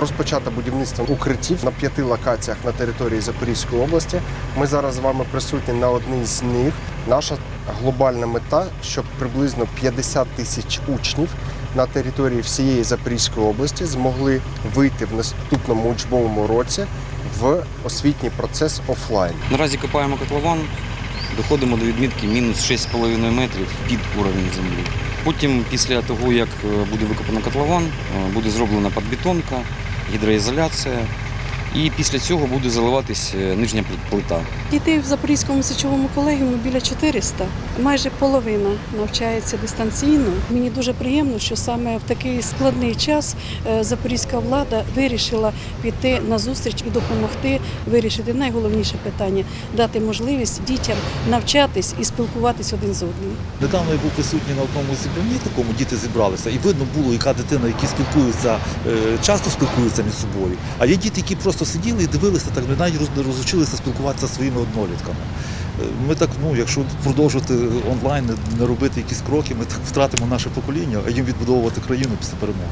Розпочато будівництво укриттів на п'яти локаціях на території Запорізької області. Ми зараз з вами присутні на одній з них. Наша глобальна мета, щоб приблизно 50 тисяч учнів на території всієї Запорізької області змогли вийти в наступному учбовому році в освітній процес офлайн. Наразі копаємо котлован, доходимо до відмітки мінус 6,5 метрів під уровень землі. Потім, після того, як е, буде викопано котлован, е, буде зроблена підбетонка, гідроізоляція. І після цього буде заливатись е, нижня плита. Дітей в Запорізькому січовому колегіумі біля 400. Майже половина навчається дистанційно. Мені дуже приємно, що саме в такий складний час е, запорізька влада вирішила піти на зустріч і допомогти вирішити найголовніше питання дати можливість дітям навчатись і спілкуватись один з одним. Недавно я був присутній на одному зібранні, такому діти зібралися, і видно було, яка дитина, які спілкуються, е, часто спілкуються між собою. А є діти, які просто сиділи і дивилися, так навіть роз- розучилися спілкуватися своїми однолітками. Е, Ми так, ну, якщо продовжувати онлайн, не- робити якісь кроки, ми так втратимо наше покоління, а їм відбудовувати країну після перемоги.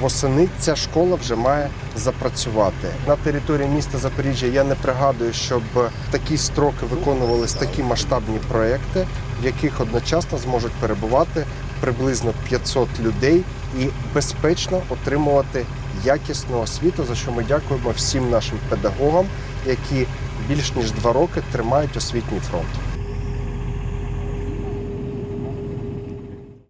Восени ця школа вже має запрацювати на території міста Запоріжжя. Я не пригадую, щоб такі строки виконувались такі масштабні проекти, в яких одночасно зможуть перебувати приблизно 500 людей і безпечно отримувати якісну освіту, за що ми дякуємо всім нашим педагогам, які більш ніж два роки тримають освітній фронт.